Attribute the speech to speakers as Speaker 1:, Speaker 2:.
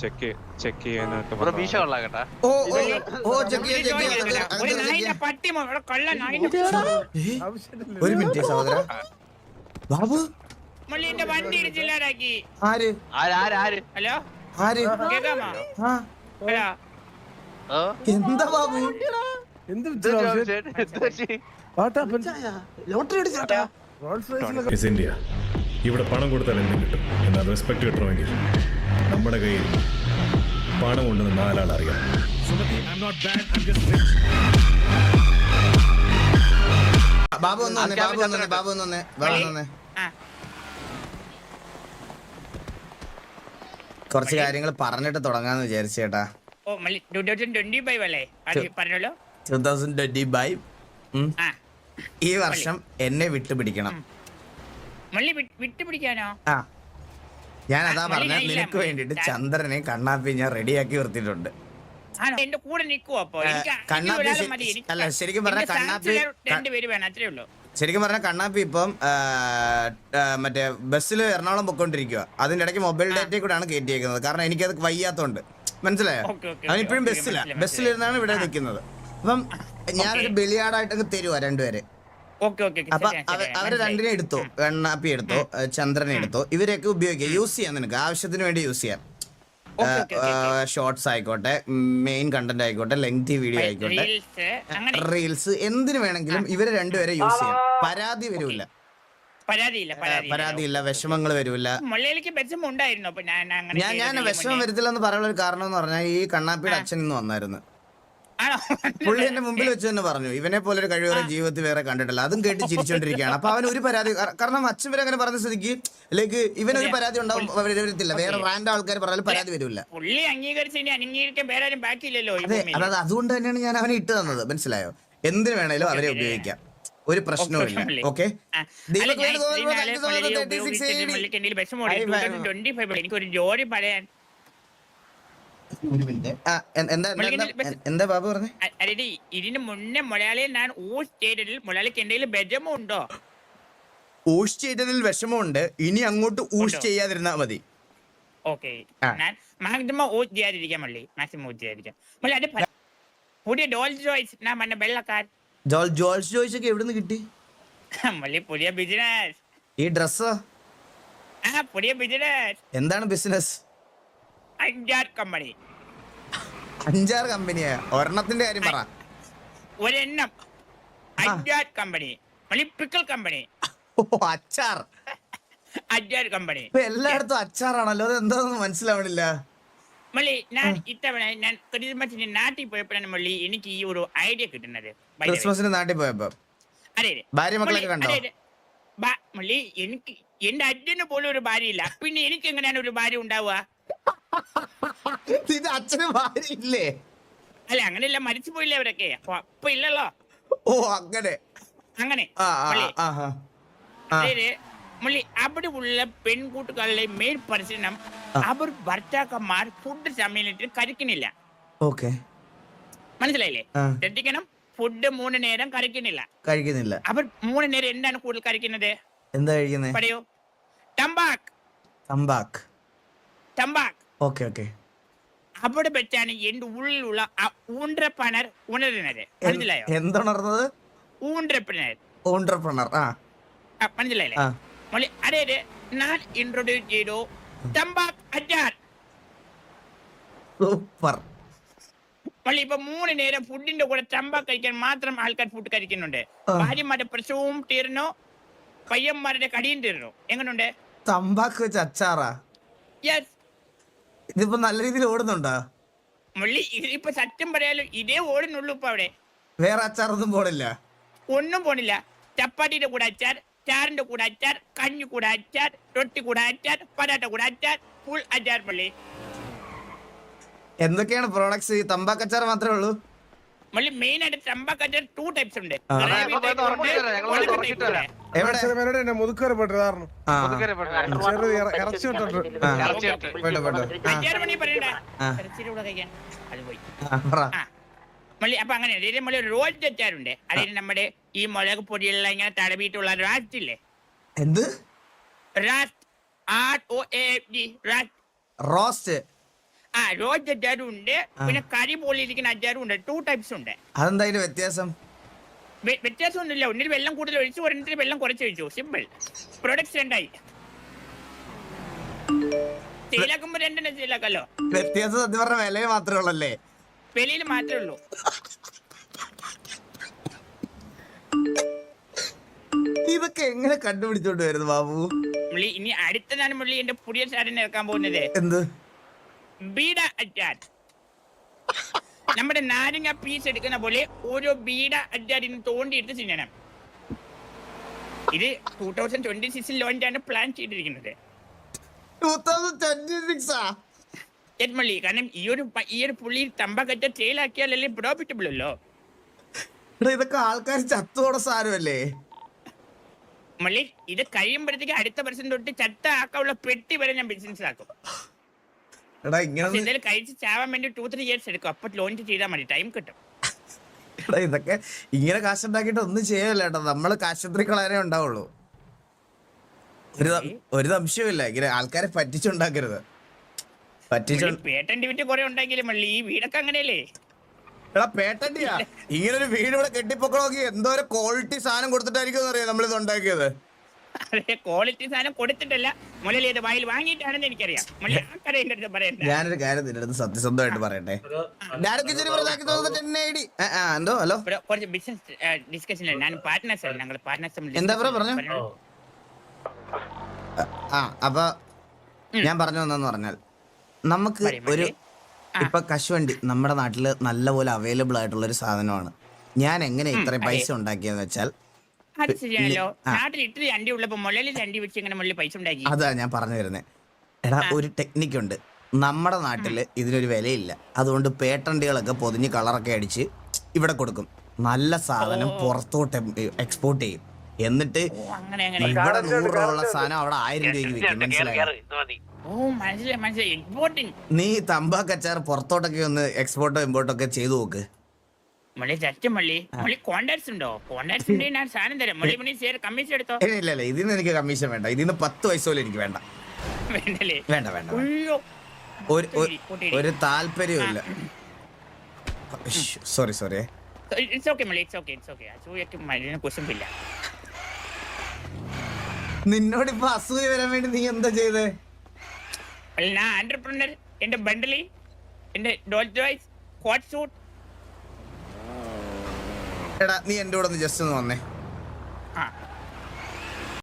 Speaker 1: Check check
Speaker 2: ഓ ഓ check
Speaker 3: ഒരു
Speaker 2: മിനിറ്റ് സഹോദര. ബാബു?
Speaker 3: മുള്ളിന്റെ വണ്ടി
Speaker 2: ആര്?
Speaker 4: ആര് ആര്
Speaker 3: ഹലോ?
Speaker 2: ആര്?
Speaker 3: കേക്കാമോ?
Speaker 2: എന്താ ബാബു?
Speaker 5: ഇന്ത്യ ഇവിടെ പണം കൊടുത്താൽ എന്തും കിട്ടും എന്നാൽ റെസ്പെക്ട് കിട്ടണമെങ്കിൽ നമ്മുടെ കയ്യിൽ പണം ഉണ്ടെന്ന് നാലാൾ അറിയാം
Speaker 2: ബാബു ഒന്ന് വന്നേ ബാബു ഒന്ന് വന്നേ ബാബു ഒന്ന് വന്നേ ഒന്ന് കുറച്ച് കാര്യങ്ങൾ പറഞ്ഞിട്ട് തുടങ്ങാന്ന് വിചാരിച്ചേട്ടാ
Speaker 3: ഓ മല്ലി ടൂ തൗസൻഡ് ട്വന്റി ഫൈവ് അല്ലേ പറഞ്ഞല്ലോ
Speaker 2: ടൂ തൗസൻഡ് ട്വന്റി
Speaker 3: ബൈ
Speaker 2: ഈ വർഷം എന്നെ വിട്ടുപിടിക്കണം.
Speaker 3: വിട്ടുപിടിക്കാനോ?
Speaker 2: ആ. ഞാൻ അതാ പറഞ്ഞ നിനക്ക് വേണ്ടിട്ട് ചന്ദ്രനെ കണ്ണാപ്പി ഞാൻ റെഡിയാക്കി നിർത്തിയിട്ടുണ്ട്. കണ്ണാപ്പി അല്ല, ശരിക്കും പറഞ്ഞ കണ്ണാപ്പി- ശരിക്കും പറഞ്ഞ കണ്ണാപ്പി ഇപ്പം മറ്റേ ബസ്സിൽ എറണാകുളം പൊക്കോണ്ടിരിക്കുക അതിന്റെ ഇടയ്ക്ക് മൊബൈൽ ഡാറ്റയിൽ കൂടെയാണ് കയറ്റിയേക്കുന്നത് കാരണം എനിക്കത് വയ്യാത്തോണ്ട്. മനസ്സിലായോ? അവൻ ഇപ്പോഴും
Speaker 3: ബസ്സിലാണ്
Speaker 2: ബസ്സിലിരുന്നാണ് ഇവിടെ നിൽക്കുന്നത്. അപ്പം ഞാനൊരു ബലിയാടായിട്ടൊക്കെ തരുവാ രണ്ടുപേരെ. അപ്പൊ
Speaker 3: അവർ.
Speaker 2: രണ്ടിനെ എടുത്തു വെണ്ണാപ്പി എടുത്തു ചന്ദ്രനെ എടുത്തു. ഇവരെയൊക്കെ ഉപയോഗിക്കാം. യൂസ് ചെയ്യാം നിനക്ക്. ആവശ്യത്തിന് വേണ്ടി യൂസ് ചെയ്യാം. ഷോർട്സ് ആയിക്കോട്ടെ മെയിൻ കണ്ടന്റ് ആയിക്കോട്ടെ ലെങ്തി വീഡിയോ ആയിക്കോട്ടെ
Speaker 3: റീൽസ്
Speaker 2: എന്തിനു വേണമെങ്കിലും ഇവരെ രണ്ടുപേരെ യൂസ് ചെയ്യാം. പരാതി വരൂല
Speaker 3: പരാതിയില്ല
Speaker 2: വിഷമങ്ങൾ വരൂല
Speaker 3: ഞാൻ
Speaker 2: ഞാൻ വിഷമം വരത്തില്ലെന്ന് പറയാനുള്ള ഒരു കാരണം എന്ന് പറഞ്ഞാൽ ഈ കണ്ണാപ്പിയുടെ അച്ഛൻ ഇന്ന് വന്നായിരുന്നു. പുള്ളി എന്റെ മുമ്പിൽ വെച്ച് തന്നെ പറഞ്ഞു. ഇവനെ പോലെ ഒരു കഴിവ് ജീവിതത്തിൽ വേറെ കണ്ടിട്ടില്ല. അതും കേട്ട് ചിരിച്ചോണ്ടിരിക്കുകയാണ്. അപ്പൊ അവൻ ഒരു പരാതി കാരണം അച്ഛൻ വരെ അങ്ങനെ പറഞ്ഞ സ്ഥിതിക്ക് ലൈക്ക് ഇവനൊരു പരാതി ഉണ്ടാവും വരത്തില്ല. വേറെ റാൻഡ് ആൾക്കാർ പറഞ്ഞാലും പരാതി വരില്ല.
Speaker 3: പുള്ളി അംഗീകരിച്ച് ഇനി അംഗീകരിക്കാൻ വേറെ ആരും ബാക്കിയില്ലല്ലോ
Speaker 2: അതെ അതായത് അതുകൊണ്ട് തന്നെയാണ് ഞാൻ അവനെ ഇട്ട് തന്നത്. മനസ്സിലായോ? എന്തിനു വേണേലും അവരെ ഉപയോഗിക്കാം. ഒരു പ്രശ്നവുമില്ല
Speaker 3: ഓക്കേ,
Speaker 2: ഇല്ല.
Speaker 3: ഓക്കേ.
Speaker 2: ഓക്കെ?
Speaker 3: ആ, അല്ല, ഞാൻ ഇത്രയും നാളെ മുള്ളിയെ ഉപയോഗിച്ചിട്ട് മുള്ളിക്ക് എന്തെങ്കിലും വിഷമം
Speaker 2: ഐ,
Speaker 3: ഉണ്ട്.
Speaker 2: വ-
Speaker 3: 2025 എനിക്കൊരു ജോലി പറയാൻ
Speaker 2: എന്താ എന്താ എന്താ എന്താ ബാബു പറഞ്ഞേ?
Speaker 3: അ- അതായത് ഇതിന് മുന്നേ മലയാളിയെ ഞാൻ ഊസ് ചെയ്തതിൽ മലയാളിക്ക് എന്തെങ്കിലും
Speaker 2: ചെയ്തതിൽ വിഷമമുണ്ട്. ഇനി അങ്ങോട്ട് ഊഷ്? ചെയ്യാതിരുന്നാ മതി.
Speaker 3: ഓക്കെ. ഞാൻ മാക്സിമം ഊസ് ചെയ്യാതിരിക്കാൻ മള്ളി. മാക്സിമം ഊസ് ചെയ്യാതിരിക്കാം. മള്ളി അത് പുതിയ ഡോൾ ജോയ്സ് ഞാൻ പറഞ്ഞ വെള്ളക്കാർ.
Speaker 2: ജോൾ ജോൾസ് ജോയ്സ് ഒക്കെ കിട്ടി?
Speaker 3: മള്ളി പുതിയ ബിസിനസ്
Speaker 2: ഈ ഡ്രസ്സോ?
Speaker 3: ആ പുതിയ ബിസിനസ്
Speaker 2: എന്താണ് ബിസിനസ്
Speaker 3: അഞ്ചാർ കമ്പനി.
Speaker 2: അഞ്ചാറ് കമ്പനിയാ ഒരെണ്ണത്തിന്റെ കാര്യം പറ.
Speaker 3: ഒരെണ്ണം. അഞ്ചാർ കമ്പനി. Pickle company.
Speaker 2: ഓ അച്ചാർ.
Speaker 3: അഞ്ചാർ കമ്പനി.
Speaker 2: ഇപ്പൊ എല്ലായിടത്തും അച്ചാറാണല്ലോ. അത് എന്താണെന്ന് മനസ്സിലാവണില്ല.
Speaker 3: മള്ളി ഞാൻ ഇത്തവണ ഞാൻ ക്രിസ്മസിന് നാട്ടിൽ പോയപ്പോഴാണ് മള്ളി എനിക്ക് ഈ ഒരു ഐഡിയ കിട്ടുന്നത്. By the way.
Speaker 2: ക്രിസ്മസിന് നാട്ടിൽ പോയപ്പോ?
Speaker 3: അതെ അതെ.
Speaker 2: ഭാര്യ മക്കളൊക്കെ കണ്ടോ?
Speaker 3: അതെ, അതെ. ബാ- മള്ളി എനിക്ക് എന്റെ അച്ഛന് പോലും ഒരു ഭാര്യയില്ല. പിന്നെ എനിക്ക് എങ്ങനെയാണ് ഒരു ഭാര്യ ഉണ്ടാവുക?
Speaker 2: ഇത് അച്ഛന് ഭാര്യ ഇല്ലേ
Speaker 3: അല്ല അങ്ങനെയല്ല മരിച്ചു പോയില്ലേ അവരൊക്കെ? അപ്പൊ അപ്പൊ ഇല്ലല്ലോ.
Speaker 2: ഓ അങ്ങനെ.
Speaker 3: അങ്ങനെ മള്ളി, അവിടെ ഉള്ള പെൺകൂട്ടുകാരുടെ മേൽ പരിശീലനം അവർ ഭർത്താക്കന്മാർ ഫുഡ് സമയത്ത് കഴിക്കുന്നില്ല
Speaker 2: ഓക്കെ.
Speaker 3: മനസ്സിലായില്ലേ. ശ്രദ്ധിക്കണം ഫുഡ് മൂന്ന് നേരം കഴിക്കുന്നില്ല
Speaker 2: കഴിക്കുന്നില്ല.
Speaker 3: അവർ മൂന്ന് നേരം എന്താണ് കൂടുതൽ കഴിക്കുന്നത്
Speaker 2: എന്താ കഴിക്കുന്നത്
Speaker 3: പറയൂ. ടമ്പാക്ക്
Speaker 2: തമ്പാക്ക്.
Speaker 3: ടമ്പാക്ക്
Speaker 2: ഓക്കെ ഓക്കെ
Speaker 3: അവിടെ വെച്ചാണ് എന്റെ ഉള്ളിലുള്ള ആ ഊണ്ടപ്പണർ ഉണരുന്നത്. മനസ്സിലായോ?
Speaker 2: എന്തുണർന്നത്?
Speaker 3: ഊണ്ടപ്പണർ
Speaker 2: ഓണ്ടർപ്രണർ ആ.
Speaker 3: മനസ്സിലായില്ലേ?
Speaker 2: ആ.
Speaker 3: മള്ളി അതായത് ഞാൻ ഇൻട്രൊഡ്യൂസ് ചെയ്തു. ടമ്പാക്ക് അച്ചാർ.
Speaker 2: സൂപ്പർ.
Speaker 3: മള്ളി ഇപ്പൊ മൂന്ന് നേരം ഫുഡിന്റെ കൂടെ ടമ്പാക്ക് കഴിക്കാൻ മാത്രം ആൾക്കാർ ഫുഡ് കഴിക്കുന്നുണ്ട്. ഭാര്യമാരുടെ പ്രസവവും തീർന്നു. പയ്യന്മാരുടെ കടിയും തീർന്നു. എങ്ങനുണ്ട്?
Speaker 2: തമ്പാക്ക് വെച്ച് അച്ചാറാ?
Speaker 3: യെസ്
Speaker 2: ഇതിപ്പോ നല്ല രീതിയിൽ ഓടുന്നുണ്ടോ?
Speaker 3: മുള്ളി ഇതിപ്പോ ഇപ്പൊ സത്യം പറയാലോ ഇതേ ഓടുന്നുള്ളൂ ഇപ്പൊ അവിടെ.
Speaker 2: വേറെ അച്ചാറൊന്നും പോണില്ല.
Speaker 3: ഒന്നും പോണില്ല. ചപ്പാത്തിയുടെ കൂടെ അച്ചാർ ചാറിന്റെ കൂടെ അച്ചാർ കഞ്ഞി കൂടെ അച്ചാർ റൊട്ടി കൂടെ അച്ചാർ പരാട്ട കൂടെ അച്ചാർ ഫുൾ അച്ചാർ പള്ളി
Speaker 2: എന്തൊക്കെയാണ് പ്രോഡക്ട്സ് ഈ തമ്പാക്കച്ചാർ മാത്രമേ ഉള്ളൂ?
Speaker 3: മള്ളി മെയിൻ ആയിട്ട് തമ്പാക്കച്ചാർ അച്ചാർ ടു ടൈപ്സ് ഉണ്ട്.
Speaker 6: ഇറച്ചി
Speaker 3: മള്ളി അപ്പൊ അങ്ങനെ ഇതിന് ഒരു റോൾ തെറ്റാറുണ്ട് അതിന് നമ്മുടെ ഈ മുളക് പൊടിയെല്ലാം ഇങ്ങനെ തടവിയിട്ടുള്ള റാസ്റ്റ് ഇല്ലേ?
Speaker 2: എന്ത്?
Speaker 3: Roast R O A D roast
Speaker 2: roast
Speaker 3: ആ റോസ്റ്റ് അച്ചാറും ഉണ്ട് പിന്നെ കരി പോലെ ഇരിക്കുന്ന അച്ചാറും ഉണ്ട്. ടു ടൈപ്സ് ഉണ്ട്.
Speaker 2: അതെന്തായാലും വ്യത്യാസം?
Speaker 3: വ്യ- വ്യത്യാസമൊന്നുമില്ല. ഒന്നിൽ വെള്ളം കൂടുതൽ ഒഴിച്ചു ഒരെണ്ണത്തിൽ വെള്ളം കുറച്ച് ഒഴിച്ചു. സിമ്പിൾ പ്രൊഡക്ട്സ് രണ്ടായി. സെയിലാക്കുമ്പോ രണ്ടെണ്ണം സെയിലാക്കല്ലോ
Speaker 2: വ്യത്യാസം സത്യം പറഞ്ഞ വില മാത്രമേ ഉള്ളല്ലേ?
Speaker 3: വിലയിൽ മാത്രമേ ഉള്ളൂ.
Speaker 2: ഇതൊക്കെ എങ്ങനെ കണ്ടുപിടിച്ചോണ്ട് വരുന്നു ബാബു?
Speaker 3: മുള്ളി ഇനി അടുത്തതാണ് മുള്ളി എന്റെ പുതിയ സാധനം ഇറക്കാൻ പോകുന്നത്.
Speaker 2: എന്ത്?
Speaker 3: ബീഡ അച്ചാർ. നമ്മുടെ നാരങ്ങ പീസ് എടുക്കുന്ന പോലെ ഓരോ ബീഡ അഡ്ജാരി തോണ്ടിയിട്ട് തിന്നണം ഇത് ടൂ തൗസൻഡ് ട്വന്റി സിക്സിൽ ലോഞ്ചാണ് പ്ലാൻ ചെയ്തിരിക്കുന്നത്.
Speaker 2: ടൂ തൗസൻഡ് ട്വന്റി സിക്സാ
Speaker 3: മള്ളി കാരണം ഈ ഒരു ഈ ഒരു പുള്ളി തമ്പക്കറ്റ ട്രെയിലാക്കിയാലല്ലേ പ്രോഫിറ്റബിൾ അല്ലോ
Speaker 2: ഇതൊക്കെ ആൾക്കാർ ചത്തോടെ സാരമല്ലേ?
Speaker 3: മള്ളി ഇത് കഴിയുമ്പോഴത്തേക്ക് അടുത്ത വർഷം തൊട്ട് ചത്ത ആക്കാനുള്ള പെട്ടി വരെ ഞാൻ ബിസിനസ് ആക്കും.
Speaker 2: എടാ ഇങ്ങനെ
Speaker 3: എന്തെങ്കിലും കഴിച്ച് ചാവാൻ വേണ്ടി ടു ത്രീ ഇയേഴ്സ് എടുക്കും. അപ്പൊ ലോഞ്ച് ചെയ്താൽ മതി. ടൈം കിട്ടും.
Speaker 2: എടാ ഇതൊക്കെ ഇങ്ങനെ കാശുണ്ടാക്കിയിട്ട് ഒന്നും ചെയ്യല്ല ഏട്ടാ നമ്മൾ കാശുപത്രി കളയാനേ ഉണ്ടാവുള്ളൂ. ഒരു സം- ഒരു സംശയമില്ല ഇങ്ങനെ ആൾക്കാരെ പറ്റിച്ചുണ്ടാക്കരുത്. പറ്റിച്ചു
Speaker 3: പേട്ടന്റ് വിറ്റ് കുറെ ഉണ്ടെങ്കിലും മള്ളി ഈ വീടൊക്കെ അങ്ങനെയല്ലേ?
Speaker 2: എടാ പേട്ടന്റിയാ. ഇങ്ങനെ ഒരു വീട് ഇവിടെ കെട്ടിപ്പൊക്കണമെങ്കിൽ എന്തോ ഒരു ക്വാളിറ്റി സാധനം കൊടുത്തിട്ടായിരിക്കും അറിയാം നമ്മളിത് ഉണ്ടാക്കിയത്?
Speaker 3: അതെ ക്വാളിറ്റി സാധനം കൊടുത്തിട്ടല്ല. മുലലി ഇത് വായിൽ വാങ്ങിയിട്ടാണെന്ന് എനിക്കറിയാം. മുള്ളി ആ കട എന്റെ അടുത്ത് പറയണ്ട.
Speaker 2: ഞാനൊരു കാര്യം നിന്റെ അടുത്ത് സത്യസന്ധമായിട്ട് പറയട്ടെ. ഡയറക്റ്റ് ഇച്ചിരി വെറുതാക്കി തോന്നിട്ട് എന്നെ ഐഡി ആ എന്തോ? ഹലോ?
Speaker 3: കുറച്ച് ബിസിനസ് ഡിസ്കഷൻ ഞാൻ പാർട്ട്നേഴ്സ് ആണ്. ഞങ്ങൾ പാർട്ട്നേഴ്സ്
Speaker 2: എന്താ ബ്രോ പറഞ്ഞോ? ആ അപ്പൊ ഞാൻ പറഞ്ഞു വന്നെന്ന് പറഞ്ഞാൽ നമുക്ക്
Speaker 3: പറയ്,
Speaker 2: ഒരു
Speaker 3: പറയ്. ആ.
Speaker 2: ഇപ്പൊ കശുവണ്ടി നമ്മുടെ നാട്ടിൽ നല്ലപോലെ അവൈലബിൾ ആയിട്ടുള്ള ഒരു സാധനമാണ്. ഞാൻ എങ്ങനെ ഇത്രയും പൈസ ഉണ്ടാക്കിയെന്ന് വെച്ചാൽ
Speaker 3: അത് ശരിയാണല്ലോ
Speaker 2: ആ.
Speaker 3: നാട്ടിൽ ഇട്ട് രണ്ടി ഉള്ളപ്പോ മുലയിൽ രണ്ടി വെച്ച് ഇങ്ങനെ മുള്ളി പൈസ ഉണ്ടാക്കി.
Speaker 2: അതാ ഞാൻ പറഞ്ഞു വരുന്നത് എടാ ഒരു ടെക്നിക്ക് ഉണ്ട്. നമ്മുടെ നാട്ടിൽ ഇതിനൊരു വിലയില്ല. അതുകൊണ്ട് പേട്ടണ്ടികളൊക്കെ പൊതിഞ്ഞ് കളറൊക്കെ അടിച്ച് ഇവിടെ കൊടുക്കും. നല്ല സാധനം പുറത്തോട്ട് എക്സ്പോർട്ട് ചെയ്യും. എന്നിട്ട്
Speaker 3: ഓ അങ്ങനെ അങ്ങനെ.
Speaker 2: ഇവിടെ നൂറ് രൂപ ഉള്ള സാധനം അവിടെ ആയിരം രൂപയ്ക്ക് വിൽക്കും. മനസ്സിലായോ? നീ തമ്പാക്കച്ചാർ പുറത്തോട്ടൊക്കെ ഒന്ന് എക്സ്പോർട്ടോ ഇമ്പോർട്ടോ ഒക്കെ ചെയ്തു നോക്ക്.
Speaker 3: മുള്ളി മള്ളി. മള്ളി കോണ്ടാക്ട്സ് ഉണ്ടോ? കോണ്ടാക്ട്സ് ഉണ്ടെങ്കിൽ ഞാൻ സാധനം തരാം. മള്ളി മണി കമ്മീഷൻ എടുത്തോ?
Speaker 2: ഏയ് ഇല്ല ഇല്ല എനിക്ക് കമ്മീഷൻ വേണ്ട. ഇതിന് പത്ത് പൈസ പോലും എനിക്ക് വേണ്ട.
Speaker 3: വേണ്ടല്ലേ?
Speaker 2: വേണ്ട വേണ്ട ഒരു ഒരു-. ഒരു സോറി സോറി
Speaker 3: ഇറ്റ്സ് ഓക്കെ മുള്ളി ഇറ്റ്സ് ഓക്കെ ഇറ്റ്സ് ഓക്കെ അസൂയക്ക് മരുന്ന് കുശുമ്പില്ല.
Speaker 2: നിന്നോട് ഇപ്പൊ അസൂയ വരാൻ വേണ്ടി നീ എന്താ ചെയ്തേ?
Speaker 3: ഞാൻ ആന്റർപ്രണർ എന്റെ ബണ്ടലി എന്റെ ഡോൾ കോട്ട് സൂട്ട്
Speaker 2: എടാ നീ എന്റെ കൂടെ ഒന്ന് ജസ്റ്റ് ഒന്ന് വന്നേ.